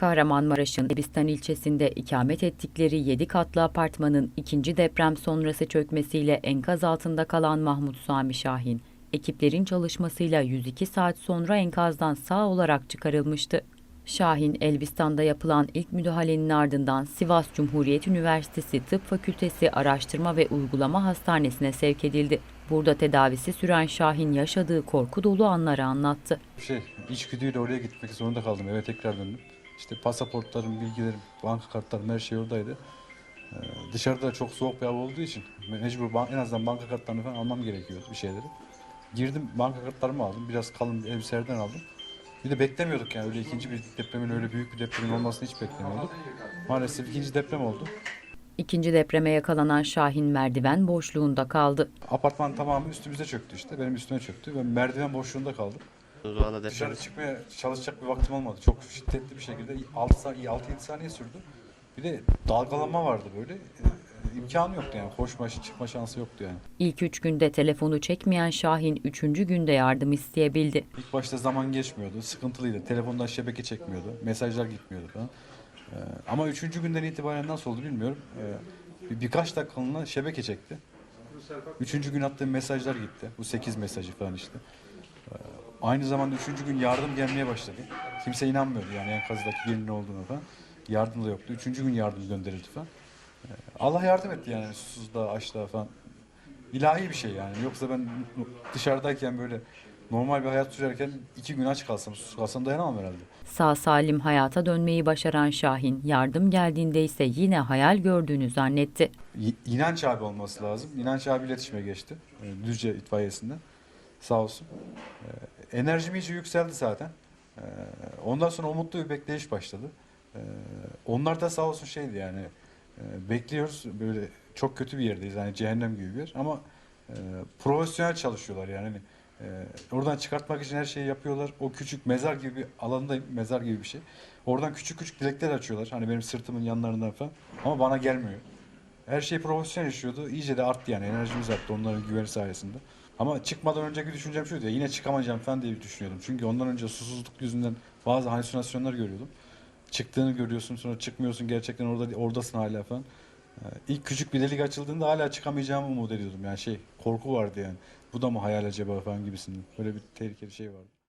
Kahramanmaraş'ın Elbistan ilçesinde ikamet ettikleri 7 katlı apartmanın ikinci deprem sonrası çökmesiyle enkaz altında kalan Mahmut Sami Şahin, ekiplerin çalışmasıyla 102 saat sonra enkazdan sağ olarak çıkarılmıştı. Şahin, Elbistan'da yapılan ilk müdahalenin ardından Sivas Cumhuriyet Üniversitesi Tıp Fakültesi Araştırma ve Uygulama Hastanesi'ne sevk edildi. Burada tedavisi süren Şahin yaşadığı korku dolu anları anlattı. Şey, içgüdüyle oraya gitmek zorunda kaldım. Eve tekrar döndüm. İşte pasaportlarım, bilgilerim, banka kartlarım her şey oradaydı. Ee, dışarıda çok soğuk bir hava olduğu için mecbur ban- en azından banka kartlarını falan almam gerekiyordu bir şeyleri. Girdim banka kartlarımı aldım. Biraz kalın bir elbiselerden aldım. Bir de beklemiyorduk yani öyle ikinci bir depremin öyle büyük bir depremin olmasını hiç beklemiyorduk. Maalesef ikinci deprem oldu. İkinci depreme yakalanan Şahin merdiven boşluğunda kaldı. Apartman tamamı üstümüze çöktü işte. Benim üstüme çöktü ve merdiven boşluğunda kaldım. Dışarı çıkmaya çalışacak bir vaktim olmadı. Çok şiddetli bir şekilde 6 saniye 6-7 saniye sürdü. Bir de dalgalanma vardı böyle. Ee, imkanı yoktu yani. Koşma, çıkma şansı yoktu yani. İlk üç günde telefonu çekmeyen Şahin üçüncü günde yardım isteyebildi. İlk başta zaman geçmiyordu. Sıkıntılıydı. Telefondan şebeke çekmiyordu. Mesajlar gitmiyordu falan. Ee, ama üçüncü günden itibaren nasıl oldu bilmiyorum. Ee, bir, birkaç dakikalığına şebeke çekti. Üçüncü gün attığım mesajlar gitti. Bu sekiz mesajı falan işte. Ee, aynı zamanda üçüncü gün yardım gelmeye başladı. Kimse inanmıyordu yani enkazdaki birinin olduğunu falan. Yardım da yoktu. Üçüncü gün yardım gönderildi falan. Ee, Allah yardım etti yani susuzluğa, açlığa falan. İlahi bir şey yani. Yoksa ben dışarıdayken böyle normal bir hayat sürerken iki gün aç kalsam, susuz kalsam dayanamam herhalde. Sağ salim hayata dönmeyi başaran Şahin, yardım geldiğinde ise yine hayal gördüğünü zannetti. İnanç abi olması lazım. İnanç abi iletişime geçti. e, Düzce itfaiyesinde. Sağ olsun. E, Enerjim iyice yükseldi zaten. E, Ondan sonra umutlu bir bekleyiş başladı. E, Onlar da sağ olsun şeydi yani e, bekliyoruz böyle çok kötü bir yerdeyiz yani cehennem gibi bir yer ama e, profesyonel çalışıyorlar yani. Hani, e, oradan çıkartmak için her şeyi yapıyorlar. O küçük mezar gibi bir alandayım. Mezar gibi bir şey. Oradan küçük küçük dilekler açıyorlar. Hani benim sırtımın yanlarından falan. Ama bana gelmiyor. Her şey profesyonel işliyordu. İyice de arttı yani. Enerjimiz arttı onların güveni sayesinde. Ama çıkmadan önceki düşüncem şuydu ya. Yine çıkamayacağım falan diye düşünüyordum. Çünkü ondan önce susuzluk yüzünden bazı halüsinasyonlar görüyordum. Çıktığını görüyorsun sonra çıkmıyorsun gerçekten orada oradasın hala falan. Ee, İlk küçük bir delik açıldığında hala çıkamayacağımı umut ediyordum. Yani şey korku vardı yani. Bu da mı hayal acaba falan gibisinden. Böyle bir tehlikeli şey vardı.